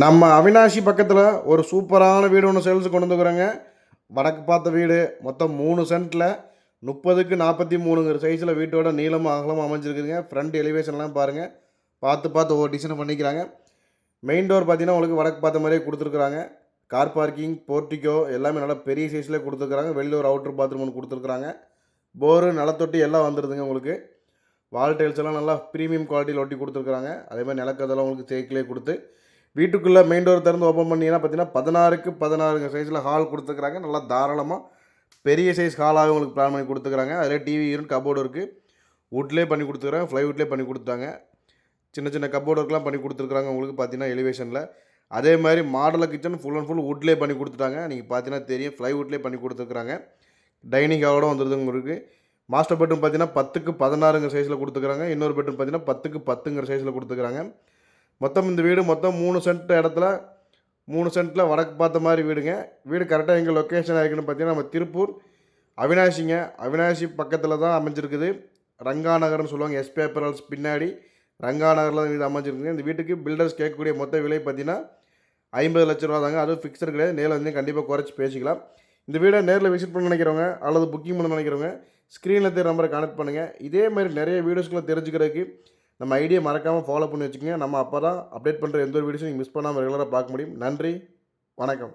நம்ம அவினாஷி பக்கத்தில் ஒரு சூப்பரான வீடு ஒன்று சேல்ஸ் கொண்டு வந்துக்கிறோங்க வடக்கு பார்த்த வீடு மொத்தம் மூணு சென்ட்டில் முப்பதுக்கு நாற்பத்தி மூணுங்கிற சைஸில் வீட்டோட நீளமும் அகலமும் அமைஞ்சிருக்குதுங்க. ஃப்ரண்ட் எலிவேஷன்லாம் பாருங்கள் பார்த்து பார்த்து ஒவ்வொரு டிசைன் பண்ணிக்கிறாங்க. மெயின் டோர் பார்த்தீங்கன்னா உங்களுக்கு வடக்கு பார்த்த மாதிரியே கொடுத்துருக்குறாங்க. கார் பார்க்கிங் போர்ட்டிக்கோ எல்லாமே நல்லா பெரிய சைஸில் கொடுத்துருக்குறாங்க. வெளியில் ஒரு அவுட்டர் பாத்ரூம் ஒன்று கொடுத்துருக்குறாங்க. போரு நிலத்தொட்டி எல்லாம் வந்துடுதுங்க உங்களுக்கு. வால் டைல்ஸ் எல்லாம் நல்லா ப்ரீமியம் குவாலிட்டியில் ஒட்டி கொடுத்துருக்குறாங்க. அதே மாதிரி நிலக்கதெல்லாம் உங்களுக்கு தேக்கிலே கொடுத்து வீட்டுக்குள்ளே மெயின் டோர் திறந்து ஓப்பன் பண்ணிங்கன்னா பார்த்தீங்கன்னா பதினாறுக்கு பதினாறுங்க சைஸில் ஹால் கொடுத்துருக்குறாங்க. நல்லா தாராளமாக பெரிய சைஸ் ஹாலாக உங்களுக்கு பிளான் பண்ணி கொடுத்துக்கிறாங்க அதில் டிவி யூனிட் கபோர்டு இருக்குது வுட்லேயே பண்ணி கொடுத்துருக்காங்க ஃப்ளைவுட்லேயே பண்ணி கொடுத்தாங்க சின்ன சின்ன கபோர்டு ஒர்க்லாம் பண்ணி கொடுத்துருக்குறாங்க உங்களுக்கு பார்த்தீங்கன்னா எலிவேஷனில் அதே மாதிரி மாடல கிச்சன் ஃபுல் அண்ட் ஃபுல் வுட்லேயே பண்ணி கொடுத்துட்டாங்க. நீங்கள் பார்த்தீங்கன்னா தெரியும் ஃப்ளைவுட்லேயே பண்ணி கொடுத்துருக்குறாங்க. டைனிங் ஹாலோட வந்துடுது உங்களுக்கு. மாஸ்டர் பெட்ரூம் பார்த்தீங்கன்னா பத்துக்கு பதினாறுங்கிற சைஸில் கொடுத்துருக்குறாங்க. இன்னொரு பெட்ரூம் பார்த்தீங்கன்னா பத்துக்கு பத்துங்கிற சைஸில் கொடுத்துருக்குறாங்க. மொத்தம் இந்த வீடு மொத்தம் மூணு சென்ட் இடத்துல மூணு சென்ட்டில் வடக்கு பார்த்த மாதிரி வீடுங்க. வீடு கரெக்டாக எங்கள் லொக்கேஷன் ஆகிருக்குன்னு பார்த்தீங்கன்னா நம்ம திருப்பூர் அவினாசிங்க. அவினாசி பக்கத்தில் தான் அமைஞ்சிருக்குது. ரங்கா நகர்னு சொல்லுவாங்க எஸ் பேப்பரல்ஸ் பின்னாடி ரங்கா நகரில் தான் வீடு அமைஞ்சிருக்குங்க இந்த வீட்டுக்கு பில்டர்ஸ் கேட்கக்கூடிய மொத்த விலை பார்த்தீங்கன்னா ஐம்பது லட்ச ரூபா தாங்க. அதுவும் ஃபிக்ஸட் கிடையாது. நேரில் வந்து கண்டிப்பாக குறைச்சி பேசிக்கலாம். இந்த வீடை நேரில் விசிட் பண்ண நினைக்கிறவங்க அல்லது புக்கிங் பண்ண நினைக்கிறவங்க ஸ்க்ரீனில் தெரிய நம்பரை கனெக்ட் பண்ணுங்கள் இதே மாதிரி நிறைய வீடியோஸ்களை தெரிஞ்சுக்கிறதுக்கு நம்ம ஐடியை மறக்காமல் ஃபாலோ பண்ணி வச்சுக்கோங்க. நம்ம அப்போ தான் அப்டேட் பண்ணுற எந்த ஒரு வீடியோஸும் நீங்கள் மிஸ் பண்ணாமல் ரெகுலராக பார்க்க முடியும். நன்றி. வணக்கம்.